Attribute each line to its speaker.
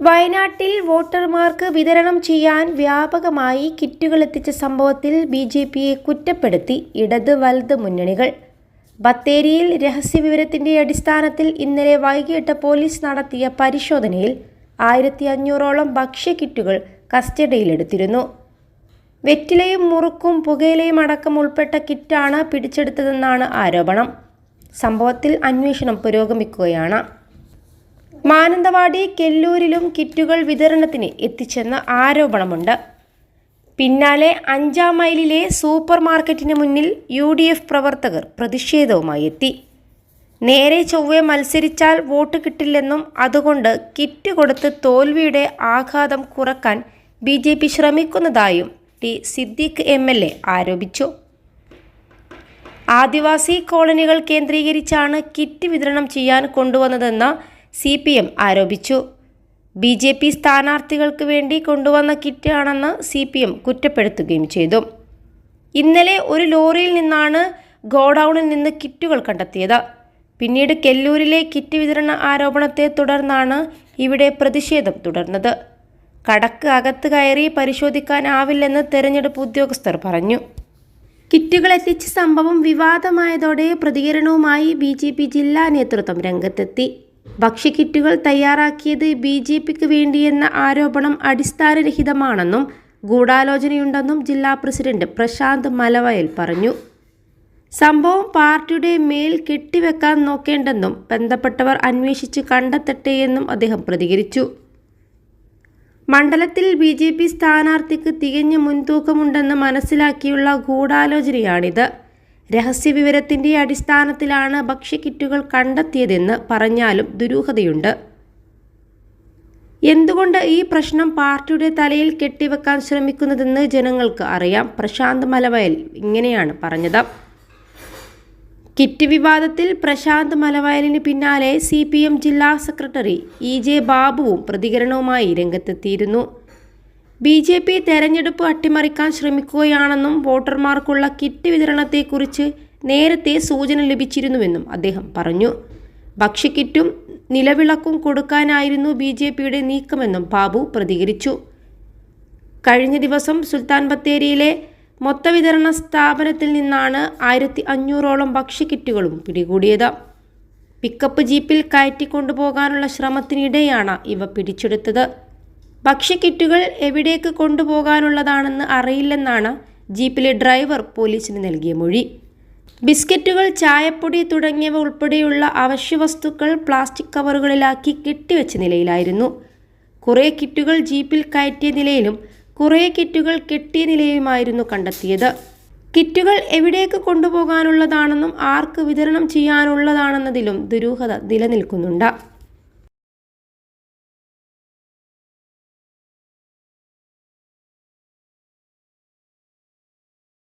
Speaker 1: വയനാട്ടിൽ വോട്ടർമാർക്ക് വിതരണം ചെയ്യാൻ വ്യാപകമായി കിറ്റുകൾ എത്തിച്ച സംഭവത്തിൽ ബി ജെ പിയെ കുറ്റപ്പെടുത്തി ഇടത് വലത് മുന്നണികൾ. ബത്തേരിയിൽ രഹസ്യവിവരത്തിന്റെ അടിസ്ഥാനത്തിൽ ഇന്നലെ വൈകിട്ട് പോലീസ് നടത്തിയ പരിശോധനയിൽ ആയിരത്തി അഞ്ഞൂറോളം ഭക്ഷ്യക്കിറ്റുകൾ കസ്റ്റഡിയിലെടുത്തിരുന്നു. വെറ്റിലയും മുറുക്കും പുകയിലയും അടക്കം ഉൾപ്പെട്ട കിറ്റാണ് പിടിച്ചെടുത്തതെന്നാണ് ആരോപണം. സംഭവത്തിൽ അന്വേഷണം പുരോഗമിക്കുകയാണ്. മാനന്തവാടി കെല്ലൂരിലും കിറ്റുകൾ വിതരണത്തിന് എത്തിച്ചെന്ന ആരോപണമുണ്ട്. പിന്നാലെ അഞ്ചാം മൈലിലെ സൂപ്പർ മാർക്കറ്റിന് മുന്നിൽ യു ഡി എഫ് പ്രവർത്തകർ പ്രതിഷേധവുമായി എത്തി. നേരെ ചൊവ്വെ മത്സരിച്ചാൽ വോട്ട് കിട്ടില്ലെന്നും അതുകൊണ്ട് കിറ്റ് കൊടുത്ത് തോൽവിയുടെ ആഘാതം കുറയ്ക്കാൻ B J P ശ്രമിക്കുന്നതായും T Siddique M L A ആരോപിച്ചു. ആദിവാസി കോളനികൾ കേന്ദ്രീകരിച്ചാണ് കിറ്റ് വിതരണം ചെയ്യാൻ കൊണ്ടുവന്നതെന്ന് സി പി എം ആരോപിച്ചു. ബി ജെ പി സ്ഥാനാർത്ഥികൾക്ക് വേണ്ടി കൊണ്ടുവന്ന കിറ്റ് ആണെന്ന് സി പി എം കുറ്റപ്പെടുത്തുകയും ചെയ്തു. ഇന്നലെ ഒരു ലോറിയിൽ നിന്നാണ് ഗോഡൌണിൽ നിന്ന് കിറ്റുകൾ കണ്ടെത്തിയത്. പിന്നീട് കെല്ലൂരിലെ കിറ്റ് വിതരണ ആരോപണത്തെ തുടർന്നാണ് ഇവിടെ പ്രതിഷേധം തുടർന്നത്. കടക്ക് അകത്ത് കയറി പരിശോധിക്കാനാവില്ലെന്ന് തെരഞ്ഞെടുപ്പ് ഉദ്യോഗസ്ഥർ പറഞ്ഞു. കിറ്റുകൾ എത്തിച്ച സംഭവം വിവാദമായതോടെ പ്രതികരണവുമായി ബി ജില്ലാ നേതൃത്വം രംഗത്തെത്തി. ഭക്ഷ്യക്കിറ്റുകൾ തയ്യാറാക്കിയത് ബി ജെ പിക്ക് വേണ്ടിയെന്ന ആരോപണം അടിസ്ഥാനരഹിതമാണെന്നും ഗൂഢാലോചനയുണ്ടെന്നും ജില്ലാ പ്രസിഡന്റ് പ്രശാന്ത് മലവയൽ പറഞ്ഞു. സംഭവം പാർട്ടിയുടെ മേൽ കെട്ടിവെക്കാൻ നോക്കേണ്ടെന്നും ബന്ധപ്പെട്ടവർ അന്വേഷിച്ച് കണ്ടെത്തട്ടെയെന്നും അദ്ദേഹം പ്രതികരിച്ചു. മണ്ഡലത്തിൽ ബി ജെ പി സ്ഥാനാർത്ഥിക്ക് തികഞ്ഞ മുൻതൂക്കമുണ്ടെന്ന് മനസ്സിലാക്കിയുള്ള ഗൂഢാലോചനയാണിത്. രഹസ്യവിവരത്തിന്റെ അടിസ്ഥാനത്തിലാണ് ഭക്ഷ്യക്കിറ്റുകൾ കണ്ടെത്തിയതെന്ന് പറഞ്ഞാലും ദുരൂഹതയുണ്ട്. എന്തുകൊണ്ട് ഈ പ്രശ്നം പാർട്ടിയുടെ തലയിൽ കെട്ടിവെക്കാൻ ശ്രമിക്കുന്നതെന്ന് ജനങ്ങൾക്ക് അറിയാം. പ്രശാന്ത് മലവയൽ ഇങ്ങനെയാണ് പറഞ്ഞത്. കിറ്റ് വിവാദത്തിൽ പ്രശാന്ത് മലവയലിന് പിന്നാലെ സി ജില്ലാ സെക്രട്ടറി ഇ ജെ ബാബുവും പ്രതികരണവുമായി രംഗത്തെത്തിയിരുന്നു. ബി ജെ പി തെരഞ്ഞെടുപ്പ് അട്ടിമറിക്കാൻ ശ്രമിക്കുകയാണെന്നും വോട്ടർമാർക്കുള്ള കിറ്റ് വിതരണത്തെക്കുറിച്ച് നേരത്തെ സൂചന ലഭിച്ചിരുന്നുവെന്നും അദ്ദേഹം പറഞ്ഞു. ഭക്ഷ്യക്കിറ്റും നിലവിളക്കും കൊടുക്കാനായിരുന്നു ബി ജെ പിയുടെ നീക്കമെന്നും ബാബു പ്രതികരിച്ചു. കഴിഞ്ഞ ദിവസം സുൽത്താൻ ബത്തേരിയിലെ മൊത്തവിതരണ സ്ഥാപനത്തിൽ നിന്നാണ് ആയിരത്തി അഞ്ഞൂറോളം ഭക്ഷ്യക്കിറ്റുകളും പിടികൂടിയത്. പിക്കപ്പ് ജീപ്പിൽ കയറ്റിക്കൊണ്ടുപോകാനുള്ള ശ്രമത്തിനിടെയാണ് ഇവ പിടിച്ചെടുത്തത്. ഭക്ഷ്യക്കിറ്റുകൾ എവിടേക്ക് കൊണ്ടുപോകാനുള്ളതാണെന്ന് അറിയില്ലെന്നാണ് ജീപ്പിലെ ഡ്രൈവർ പോലീസിന് നൽകിയ മൊഴി. ബിസ്ക്കറ്റുകൾ ചായപ്പൊടി തുടങ്ങിയവ ഉൾപ്പെടെയുള്ള അവശ്യവസ്തുക്കൾ പ്ലാസ്റ്റിക് കവറുകളിലാക്കി കെട്ടിവെച്ച നിലയിലായിരുന്നു. കുറേ കിറ്റുകൾ ജീപ്പിൽ കയറ്റിയ നിലയിലും കുറേ കിറ്റുകൾ കെട്ടിയ നിലയിലുമായിരുന്നു കണ്ടെത്തിയത്. കിറ്റുകൾ എവിടേക്ക് കൊണ്ടുപോകാനുള്ളതാണെന്നും ആർക്ക് വിതരണം ചെയ്യാനുള്ളതാണെന്നതിലും ദുരൂഹത നിലനിൽക്കുന്നുണ്ട്.